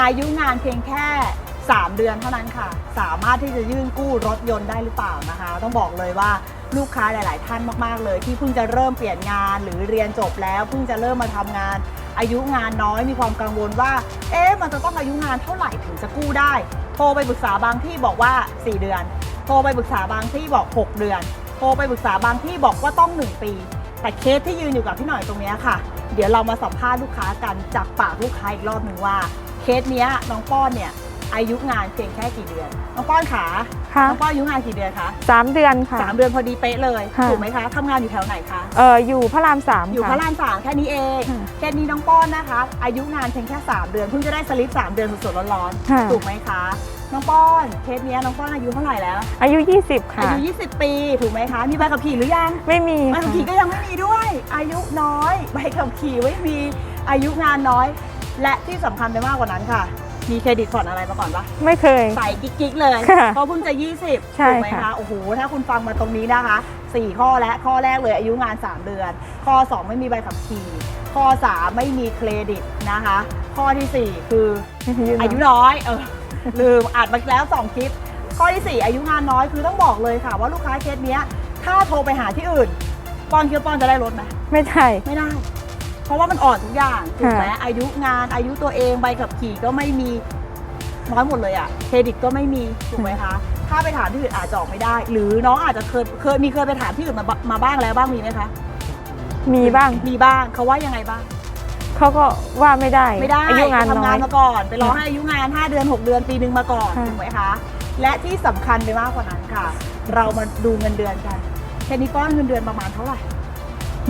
อายุงานเพียงแค่ 3 เดือนเท่านั้นค่ะ สามารถที่จะยื่นกู้รถยนต์ได้หรือเปล่านะคะ ต้องบอกเลยว่าลูกค้าหลาย ๆ ท่านมาก ๆ เลย ที่เพิ่งจะเริ่มเปลี่ยนงานหรือเรียนจบแล้วเพิ่งจะเริ่มมาทำงาน อายุงานน้อยมีความกังวลว่า เอ๊ะมันจะต้องอายุงานเท่าไหร่ถึงจะกู้ได้ โทรไปปรึกษาบางที่บอกว่า 4 เดือน โทรไปปรึกษาบางที่บอก 6 เดือน โทรไปปรึกษาบางที่บอกว่าต้อง 1 ปี แต่เคสที่ยืนอยู่กับพี่หน่อยตรงนี้ค่ะ เดี๋ยวเรามาสัมภาษณ์ลูกค้ากันจากปากลูกค้าอีกรอบหนึ่งว่า เคสเนี้ยน้องป้อนเนี่ยอายุงานเพียงแค่กี่เดือน น้องป้อนขาค่ะ น้องป้อนอายุงานกี่เดือนคะสามเดือนค่ะ สามเดือนพอดีเป๊ะเลยค่ะ ถูกไหมคะทำงานอยู่แถวไหนคะ เอออยู่พระรามสามอยู่พค่ะ ระรามสามแค่นี้เองค่ะเคสนี้น้องป้อนนะคะ อายุงานเพียงแค่3เดือนเพิ่งจะได้สลิป3เดือนสดๆร้อนค่ะ ๆถูกไหมคะ น้องป้อนเคสเนี้ยน้องป้อนอายุเท่าไหร่แล้วอายุ 20ค่ะอายุ 20 ปีถูกไหมคะมีใบขับขี่หรือยัง ไม่มีใบขับค่ะขี่ก็ยังไม่มีด้วย อายุน้อย ใบขับขี่ไม่มีอายุงานน้อย และที่สำคัญไปมากกว่านั้นค่ะ มีเครดิตผ่อนอะไรมาก่อนปะไม่เคย ใส่กิ๊กๆเลยค่ะเพราะเพิ่งจะ 20ใช่ถูกไหมค่ะคะโอ้โหถ้าคุณฟังมาตรงนี้นะคะ 4 ข้อและข้อแรกเลยอายุงาน 3 เดือน ข้อ 2 ไม่มีใบขับขี่ ข้อ 3 ไม่มีเครดิตนะคะ ข้อทีสี่4 คืออายุน้อยเออลืมอ่านมาแล้ว 2 คลิป ข้อที่ 4 อายุงานน้อยคือต้องบอกเลยค่ะ ว่าลูกค้าเคสเนี้ยถ้าโทรไปหาที่อื่นปอนคิดว่าปอนจะได้รถไหมไม่ใช่ไม่ได้ เพราะว่ามันอ่อนทุกอย่างถูกไหมค่ะอายุงานอายุตัวเองใบขับขี่ก็ไม่มีน้อยหมดเลยอะเครดิตก็ไม่มีถูกไหมคะถ้าไปถามที่อื่นอาจจะออกไม่ได้ หรือน้องอาจจะเคยเคยมีเคยไปถามที่อื่นมาบมาบ้างแล้วบ้างมีไหมคะมีบ้างมีบ้างเขาว่ายังไงบ้างเขาก็ว่าไม่ได้ไม่ได้อายุงานทำน้งาอนยมาก่อน ไปรอให้อายุงาน 5 เดือน 6 เดือนปีหนึ่งมาก่อนค่ะถูกไหมคะ และที่สำคัญไปมากกว่านั้นค่ะ เรามาดูเงินเดือนกันแค่นี้ป้อนเงินเดือนประมาณเท่าไหร่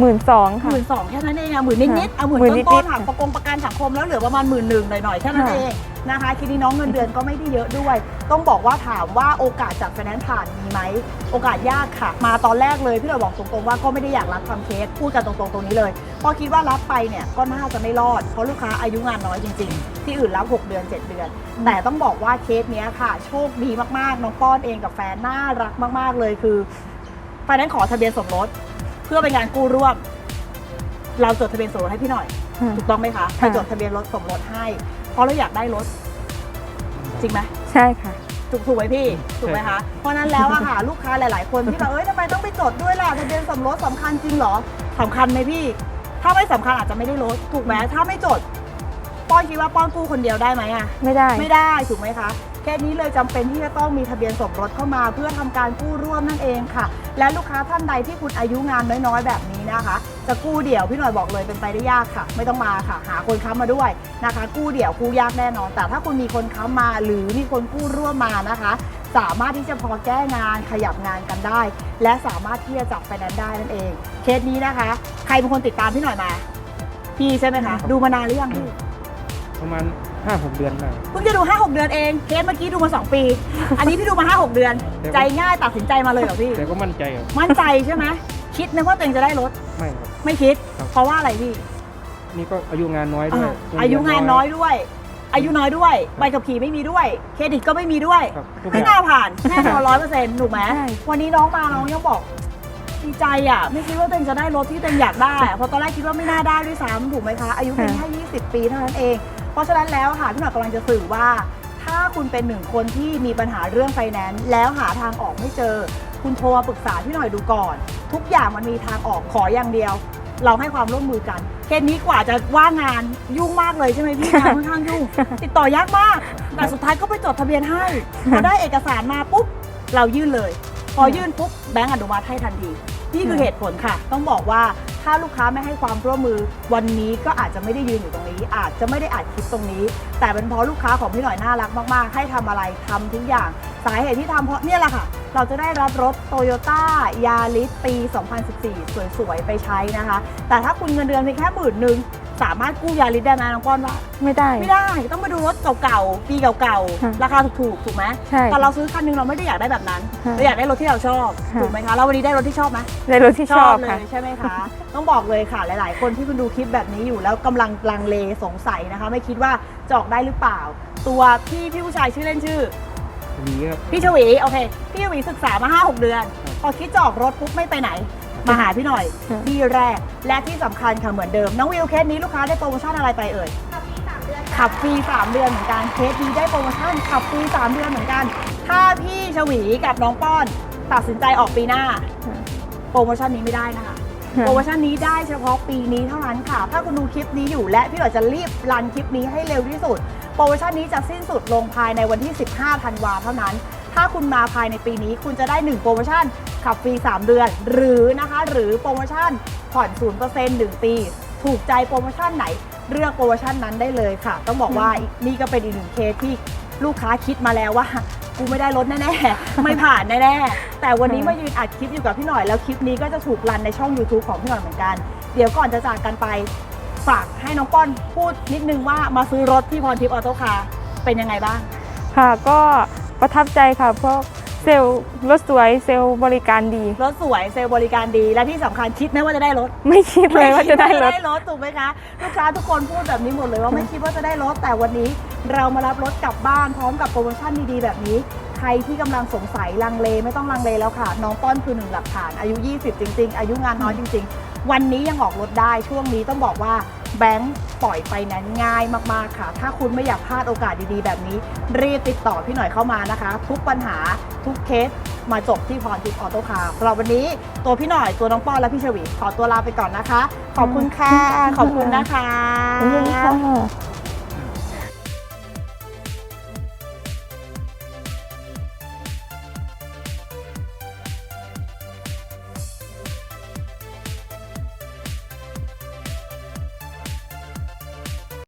หมื่นสองหค่ะ มื่นสองแค่นั้นเองอะหมื่นนิดๆเอาหมื่นหมื่นนิต้นดๆๆหักประกงประกันสังคมแล้วเหลือประมาณหมื่นหนึ่งหน่อยๆแค่นั้นค่ะ เองนะคะทีนี้น้องเงินเดือนก็ไม่ได้เยอะด้วย ต้องบอกว่าถามว่าโอกาสจากไฟแนนซ์ผ่านมีไหมโอกาสยากค่ะ มาตอนแรกเลยพี่เราบอกตรงๆว่าก็ไม่ได้อยากรับทำเคสพูดกันตรงๆตรงนี้เลยเพราะคิดว่ารับไปเนี่ยก็น่าจะไม่รอดเพราะลูกค้าอายุงานน้อยจริง ๆ ที่อื่นรับ6เดือน7เดือน แต่ต้องบอกว่าเคสเนี้ยค่ะ โชคดีมากๆน้องป้อนเองกับแฟนน่ารักมากๆเลยคือ ไฟแนนซ์ขอทะเบียนสมรส เพื่อเป็นการกู้ร่วม เราจดทะเบียนสมรสให้พี่หน่อยค่ะถูกต้องไหมคะไปค่ะจดทะเบียนรถสมรสให้ เพราะเราอยากได้รถ จริงไหม ใช่ค่ะ ถูกถูกไหมพี่ ถูกไหมคะ เพราะนั้นแล้วอะค่ะ ลูกค้าหลาย ๆ คนที่แบบเอ้ยทำไมต้องไปจดด้วยล่ะทะเบียนสมรสสำคัญจริงเหรอสำคัญไหมพี่ ถ้าไม่สำคัญอาจจะไม่ได้รถถูกไหมถ้าไม่จด ป้อนคิดว่าป้อนกู้คนเดียวได้ไหมอะไม่ได้ ไม่ได้ถูกไหมคะ แค่นี้เลยจำเป็นที่จะต้องมีทะเบียนสมรสเข้ามา เพื่อทำการกู้ร่วมนั่นเองค่ะ และลูกค้าท่านใดที่คุณอายุงานน้อยๆ แบบนี้นะคะ จะกู้เดี่ยวพี่หน่อยบอกเลยเป็นไปได้ยากค่ะ ไม่ต้องมาค่ะ หาคนค้ำมาด้วยนะคะ กู้เดี่ยวกู้ยากแน่นอน แต่ถ้าคุณมีคนค้ำมาหรือมีคนกู้ร่วมมานะคะ สามารถที่จะพอแก้งานขยับงานกันได้ และสามารถที่จะจับไฟแนนซ์ได้นั่นเอง เคสนี้นะคะ ใครเป็นคนติดตามพี่หน่อยมา พี่ใช่ไหมคะ ดูมานานหรือยังพี่ประมาณ ห้าหกเดือนได้ เพิ่งจะดู 5 6 เดือนเองเคสเมื่อกี้ดูมา 2 ปี อันนี้พี่ดูมา 5 6 เดือนแต่ว่าใจง่ายตัดสินใจมาเลยเหรอพี่ แต่ก็มั่นใจครับมั่นใจใช่ไหมคิดนะว่าตัวเองจะได้รถไม่ครับ ไม่คิด ครับ เพราะว่าอะไรพี่นี่ก็อายุงานน้อยด้วยอ่าอายุงานน้อยด้วย อายุน้อยด้วยใบขับขี่ไม่มีด้วย เครดิตก็ไม่มีด้วย ครับทุกอไม่ย่าง น่าผ่านแน่นอนร้อยเปอร์เซ็นต์ถูกไหมใช่ วันนี้น้องมาน้องยังบอกดีใจอะ ไม่คิดว่าตัวเองจะได้รถที่ตัวเองอยากได้อะเพราะตอนแรกคิดว่าไม่น่าได้ด้วยซ้ำถูกไหมคะ อายุเพียงแค่ 20 ปีเท่านั้นเอง เพราะฉะนั้นแล้วค่ะพี่หน่อยกำลังจะสื่อว่า ถ้าคุณเป็นหนึ่งคนที่มีปัญหาเรื่องไฟแนนซ์แล้วหาทางออกไม่เจอ คุณโทรมาปรึกษาพี่หน่อยดูก่อน ทุกอย่างมันมีทางออกขออย่างเดียว เราให้ความร่วมมือกันเคสนี้กว่าจะว่างงานยุ่งมากเลยใช่ไหมพี่งานค่อนข้างยุ่ง ติดต่อยากมากแต่สุดท้ายก็ไปจดทะเบียนให้พอได้เอกสารมาปุ๊บเรายื่นเลย พอยื่นปุ๊บแบงก์อนุมัติให้ทันทีนี่คือเหตุผลค่ะ ต้องบอกว่า ถ้าลูกค้าไม่ให้ความร่วมมือ วันนี้ก็อาจจะไม่ได้ยืนอยู่ตรงนี้ อาจจะไม่ได้อัดคลิปตรงนี้ แต่เป็นเพราะลูกค้าของพี่หน่อยน่ารักมากๆ ให้ทำอะไรทำทุกอย่าง สาเหตุที่ทำเพราะเนี่ยแหละค่ะ เราจะได้รับรถ t o y ยต้ายาริสปี 2014 สวยๆ ไปใช้นะคะ แต่ถ้าคุณเงินเดือนเพียงแค่หมื่นหนึ่ง สามารถกู้ยาริสได้ไหมน้องป้อนว่า ไม่ได้ ไม่ได้ต้องมาดูรถเก่าๆ ปีเก่าค่ะๆ ราคาถูกๆ ถูกไหมใช่ตอนเราซื้อคันหนึงเราไม่ได้อยากได้แบบนั้นค่ะเราอยากได้รถที่เราชอบ ค่ะ ถูกไหมคะ แล้ววันนี้ได้รถที่ชอบไหมในรถที่ชอบเลค่ะ ยใช่ไหมคะ ต้องบอกเลยค่ะหลาย ๆ คนที่คุณดูคลิปแบบนี้อยู่แล้วกำลังลังเลสงสัยนะคะ ไม่คิดว่าจะออกได้หรือเปล่า ตัวพี่พี่ผู้ชายชื่อเล่นชื่อ หวีครับ พี่ชวีโอเค พี่ชวีศึกษามา5 6 เดือน พอคิดจะออกรถปุ๊บไม่ไปไหน มาหาพี่หน่อยค่ะที่แรก และที่สำคัญค่ะเหมือนเดิม น้องวิวเคสนี้ลูกค้าได้โปรโมชั่นอะไรไปเอ่ย ขับฟรี3เดือนเหมือนกันเคสดีได้โปรโมชั่นขับฟรี3เดือนเหมือนกัน ถ้าพี่ชวีกับน้องป้อน ตัดสินใจออกปีหน้า โปรโมชั่นนี้ไม่ได้นะคะ โปรโมชั่นนี้ได้เฉพาะปีนี้เท่านั้นค่ะ ถ้าคุณดูคลิปนี้อยู่และพี่หน่อยจะรีบรันคลิปนี้ให้เร็วที่สุด โปรโมชั่นนี้จะสิ้นสุดลงภายในวันที่ 15 ธันวาเท่านั้น ถ้าคุณมาภายในปีนี้ คุณจะได้ 1 โปรโมชั่นขับฟรี 3 เดือน หรือนะคะหรือโปรโมชั่นผ่อน0% 1 ปี ถูกใจโปรโมชั่นไหน เลือกโปรโมชั่นนั้นได้เลยค่ะ ต้องบอกว่านี่ก็เป็นอีกหนึ่งเคสที่ลูกค้าคิดมาแล้วว่ากูไม่ได้ลดแน่ๆ ไม่ผ่านแน่ๆ แต่วันนี้มายืนอัดคลิปอยู่กับพี่หน่อย แล้วคลิปนี้ก็จะถูกรันในช่อง YouTube ของพี่หน่อยเหมือนกัน เดี๋ยวก่อนจะจากกันไปฝากให้น้องป้อนพูดนิดนึงว่ามาซื้อรถที่พรทิพย์ออโต้คาร์เป็นยังไงบ้าง ค่ะก็ ประทับใจค่ะ เพราะเซลล์รถสวยเซลล์บริการดี รถสวยเซลล์บริการดี และที่สำคัญคิดไหมว่าจะได้รถไม่คิดเลยว่าจะได้รถ ม่คิว่าได้รถถูกไหมคะลูกค้าทุกคนพูดแบบนี้หมดเลยว่าไม่คิดว่าจะได้รถแต่วันนี้ เรามารับรถกลับบ้านพร้อมกับโปรโมชั่นดีๆแบบนี้ ใครที่กำลังสงสัยลังเลไม่ต้องลังเลแล้วค่ะ น้องป้อนคือหนึ่งหลักฐานอายุ 20 จริง ๆ อายุงานน้อยจริง ๆ วันนี้ยังออกรถได้ช่วงนี้ต้องบอกว่า แบงค์ปล่อยไปนั้นง่ายมากๆค่ะ ถ้าคุณไม่อยากพลาดโอกาสดีๆ แบบนี้ รีบติดต่อพี่หน่อยเข้ามานะคะ ทุกปัญหาทุกเคสมาจบที่พรทิพย์ออโต้คาร์สำหรับวันนี้ตัวพี่หน่อยตัวน้องป้อนและพี่ชวีขอตัวลาไปก่อนนะคะ ขอบคุณค่ะ ขอบคุณนะคะ ขอบคุณค่ะ